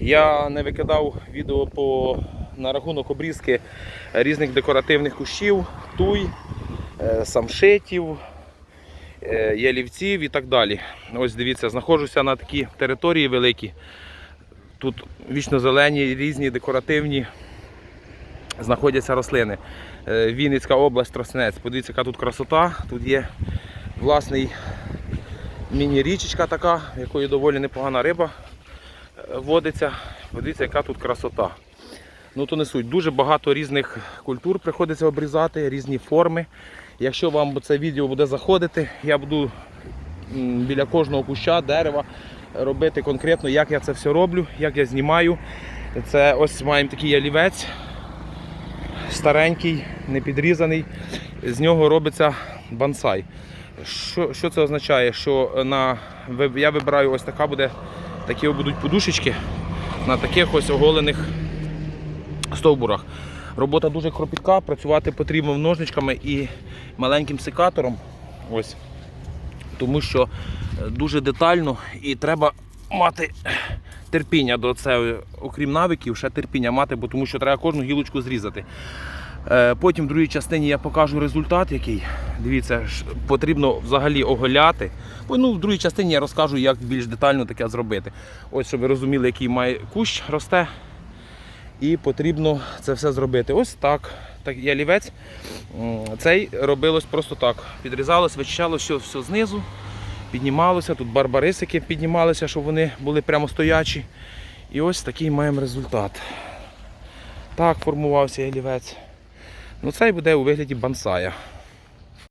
Я не викидав відео по, на рахунок обрізки різних декоративних кущів, туй, е, самшитів, е, ялівців і так далі. Ось дивіться, знаходжуся на такій території великій. Тут вічно зелені, різні декоративні знаходяться рослини. Е, Вінницька область, Тростянець. Подивіться, яка тут красота. Тут є власний міні-річечка така, в якої доволі непогана риба водиться. Подивіться, яка тут красота. Ну то не суть. Дуже багато різних культур приходиться обрізати, різні форми. Якщо вам це відео буде заходити, я буду біля кожного куща, дерева робити конкретно, як я це все роблю, як я знімаю. Це ось маємо такий ялівець, старенький, не підрізаний. З нього робиться бонсай. Що, що це означає? Що на, я вибираю ось така буде, такі будуть подушечки на таких ось оголених стовбурах. Робота дуже кропітка, працювати потрібно ножничками і маленьким секатором. Ось. Тому що е, дуже детально і треба мати терпіння до цього, окрім навиків, ще терпіння мати, бо тому що треба кожну гілочку зрізати. Е, Потім в другій частині я покажу результат, який. Дивіться, потрібно взагалі оголяти. Ну, в другій частині я розкажу, як більш детально таке зробити. Ось, щоб ви розуміли, який має кущ росте. І потрібно це все зробити. Ось так. так ялівець. М, Цей робилось просто так. Підрізалось, вичищалось все, все знизу, піднімалося. Тут барбарисики піднімалися, щоб вони були прямо стоячі. І ось такий маємо результат. Так формувався ялівець. Ну, цей буде у вигляді бонсая.